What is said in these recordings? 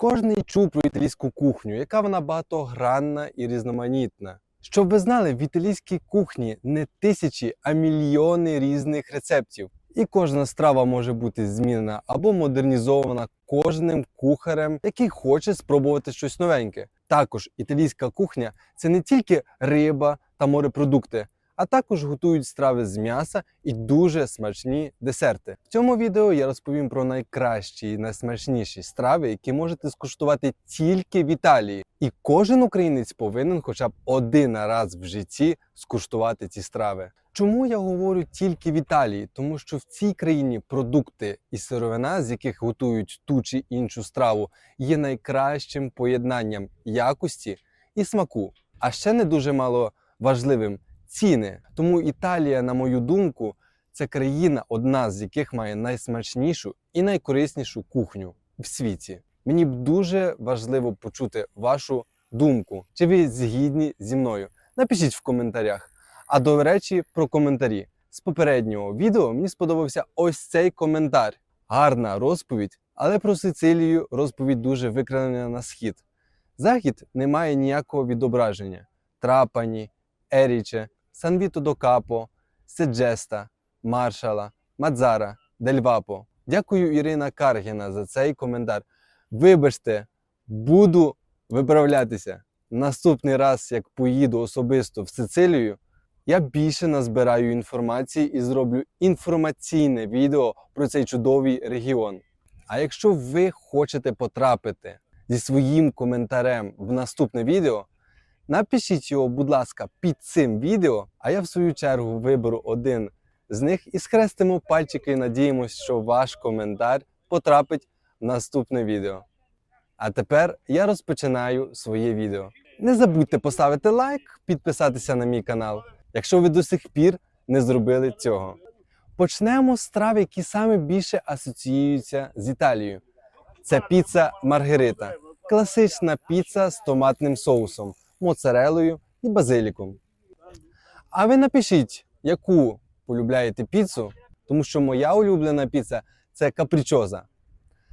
Кожний чув про італійську кухню, яка вона багатогранна і різноманітна. Щоб ви знали, в італійській кухні не тисячі, а мільйони різних рецептів. І кожна страва може бути змінена або модернізована кожним кухарем, який хоче спробувати щось новеньке. Також італійська кухня це не тільки риба та морепродукти, а також готують страви з м'яса і дуже смачні десерти. В цьому відео я розповім про найкращі і найсмачніші страви, які можете скуштувати тільки в Італії. І кожен українець повинен хоча б один раз в житті скуштувати ці страви. Чому я говорю тільки в Італії? Тому що в цій країні продукти і сировина, з яких готують ту чи іншу страву, є найкращим поєднанням якості і смаку. А ще не дуже мало важливим ціни. Тому Італія, на мою думку, це країна, одна з яких має найсмачнішу і найкориснішу кухню в світі. Мені б дуже важливо почути вашу думку. Чи ви згідні зі мною? Напишіть в коментарях. А до речі, про коментарі. З попереднього відео мені сподобався ось цей коментар. Гарна розповідь, але про Сицилію розповідь дуже викрадена на схід. Захід не має ніякого відображення. Трапані, Еріче, Санвіто до Капо, Седжеста, Маршала, Мадзара, Дельвапо. Дякую Ірина Каргіна за цей коментар. Вибачте, буду виправлятися. Наступний раз, як поїду особисто в Сицилію, я більше назбираю інформації і зроблю інформаційне відео про цей чудовий регіон. А якщо ви хочете потрапити зі своїм коментарем в наступне відео, напишіть його, будь ласка, під цим відео, а я в свою чергу виберу один з них і схрестимо пальчики і надіємося, що ваш коментар потрапить в наступне відео. А тепер я розпочинаю своє відео. Не забудьте поставити лайк, підписатися на мій канал, якщо ви до сих пір не зробили цього. Почнемо з страв, які саме більше асоціюються з Італією. Це піца Маргарита. Класична піца з томатним соусом, моцарелою і базиліком. А ви напишіть, яку полюбляєте піцу, тому що моя улюблена піца це капричоза.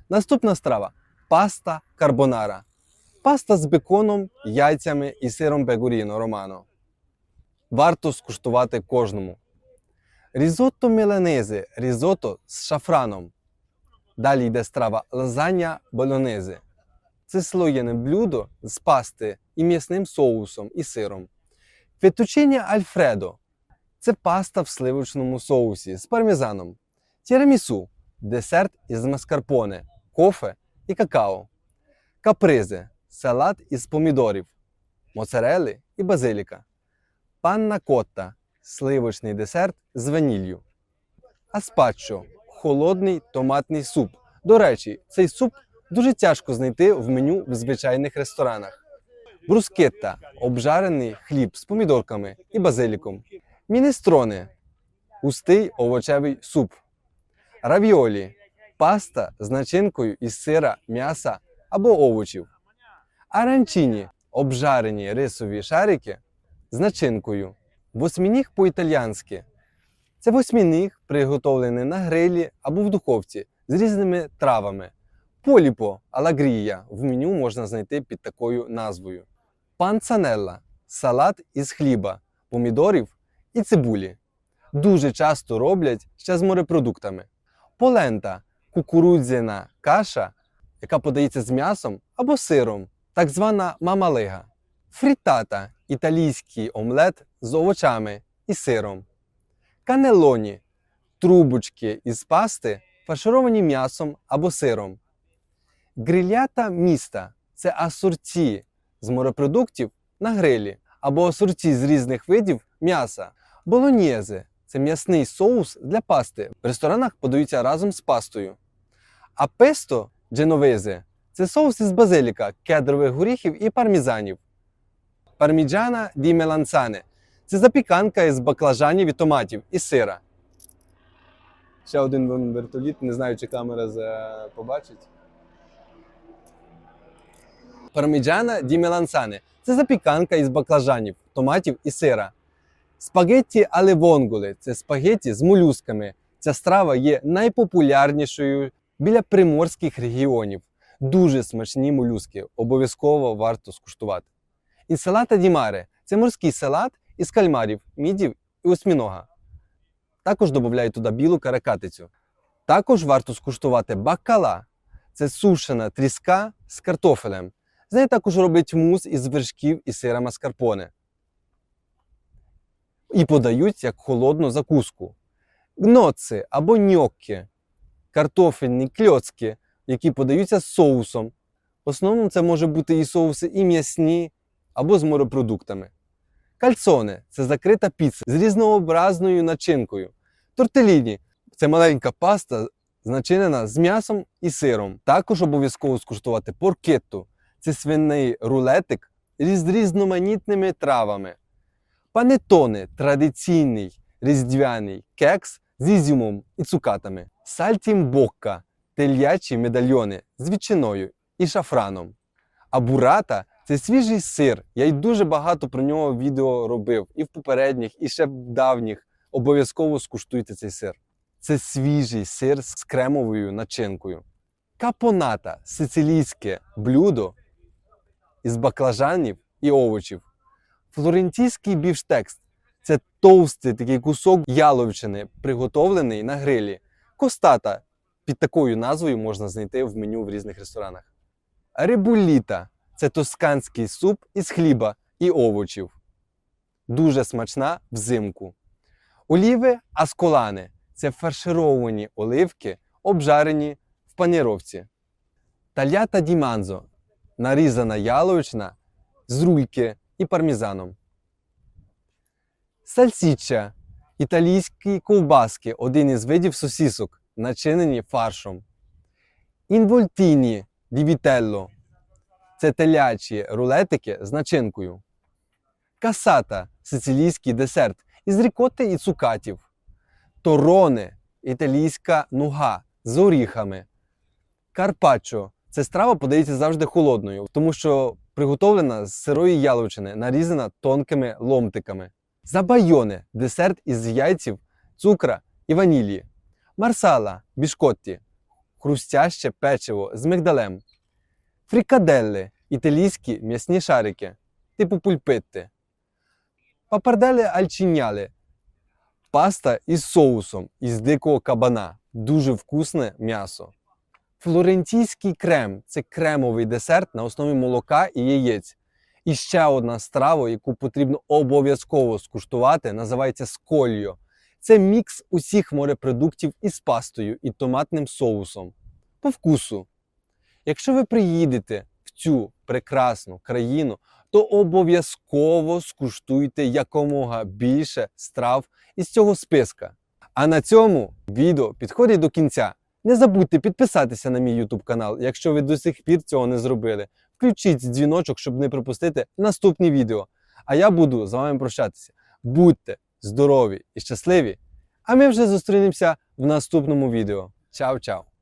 Наступна страва паста карбонара. Паста з беконом, яйцями і сиром пегуріно романо. Варто скуштувати кожному. Різотто міланезе, різотто з шафраном. Далі йде страва лазанья болонезе. Це слоєне блюдо з пасти і м'ясним соусом і сиром. Фетучині альфредо це паста в сливочному соусі з пармезаном. Тірамісу десерт із маскарпоне, кофе і какао. Капризе салат із помідорів, моцарели і базиліка. Панна котта сливочний десерт з ваніллю. Аспаччо холодний томатний суп. До речі, цей суп дуже тяжко знайти в меню в звичайних ресторанах. Брускетта обжарений хліб з помідорками і базиліком. Мінестроне густий овочевий суп. Равіолі паста з начинкою із сира, м'яса або овочів. Аранчині обжарені рисові шарики з начинкою. Восьмініг по-італіянськи. Це восьмініг, приготовлений на грилі або в духовці з різними травами. Поліпо алагрія в меню можна знайти під такою назвою. Панцанелла салат із хліба, помідорів і цибулі. Дуже часто роблять ще з морепродуктами. Полента кукурудзяна каша, яка подається з м'ясом або сиром, так звана мамалига. Фрітата італійський омлет з овочами і сиром. Канелоні трубочки із пасти, фаршировані м'ясом або сиром. Грилята міста це асорті з морепродуктів на грилі або асорті з різних видів м'яса. Болоньєзе це м'ясний соус для пасти. В ресторанах подаються разом з пастою. А песто дженовезе це соус із базиліка, кедрових горіхів і пармізанів. Парміджана ді меланцане це запіканка із баклажанів і томатів і сира. Ще один вертоліт, не знаю, чи камера побачить. Парміджана ді меланцане це запіканка із баклажанів, томатів і сира. Спагетті але вонгули це спагетті з молюсками. Ця страва є найпопулярнішою біля приморських регіонів. Дуже смачні молюски, обов'язково варто скуштувати. Інсалата ді маре – це морський салат із кальмарів, мідів і осьмінога. Також додають туди білу каракатицю. Також варто скуштувати бакала. Це сушена тріска з картофелем. З неї також роблять мус із вершків і сира маскарпоне. І подають як холодну закуску. Гноци або ньоккі – картофельні кльоцки, які подаються з соусом. В основному це може бути і соуси і м'ясні, або з морепродуктами. Кальцоне це закрита піца з різнообразною начинкою. Тортеліні це маленька паста, начинена з м'ясом і сиром. Також обов'язково скуштувати поркетту це свиний рулетик з різноманітними травами. Панетоне традиційний різдвяний кекс з ізюмом і цукатами. Сальтімбокка телячі медальйони з ветчиною і шафраном. А бурата це свіжий сир. Я й дуже багато про нього відео робив і в попередніх, і ще в давніх. Обов'язково скуштуйте цей сир. Це свіжий сир з кремовою начинкою. Капоната сицилійське блюдо із баклажанів і овочів. Флорентійський бівштекс це товстий такий кусок яловичини, приготовлений на грилі. Костата під такою назвою можна знайти в меню в різних ресторанах. Рибуліта це тосканський суп із хліба і овочів. Дуже смачна взимку. Оліви асколани це фаршировані оливки, обжарені в паніровці. Талята ді манзо нарізана яловичина з рульки і пармізаном. Сальсічча італійські ковбаски один із видів сосісок, начинені фаршом. Інвольтіні дівітелло це телячі рулетики з начинкою. Касата сицилійський десерт із рікотти і цукатів. Тороне італійська нуга з оріхами. Карпаччо це страва подається завжди холодною, тому що приготовлена з сирої яловичини, нарізана тонкими ломтиками. Забайоне десерт із яйців, цукра і ванілії. Марсала бішкотті хрустяще печиво з мигдалем. Фрікаделли італійські м'ясні шарики, типу пульпитти. Папарделе альчиняли паста із соусом із дикого кабана. Дуже вкусне м'ясо. Флорентійський крем це кремовий десерт на основі молока і яєць. І ще одна страва, яку потрібно обов'язково скуштувати, називається скольо. Це мікс усіх морепродуктів із пастою і томатним соусом. По вкусу. Якщо ви приїдете в цю прекрасну країну, то обов'язково скуштуйте якомога більше страв із цього списка. А на цьому відео підходить до кінця. Не забудьте підписатися на мій YouTube канал, якщо ви до сих пір цього не зробили. Включіть дзвіночок, щоб не пропустити наступні відео. А я буду з вами прощатися. Будьте здорові і щасливі! А ми вже зустрінемося в наступному відео. Чао-чао!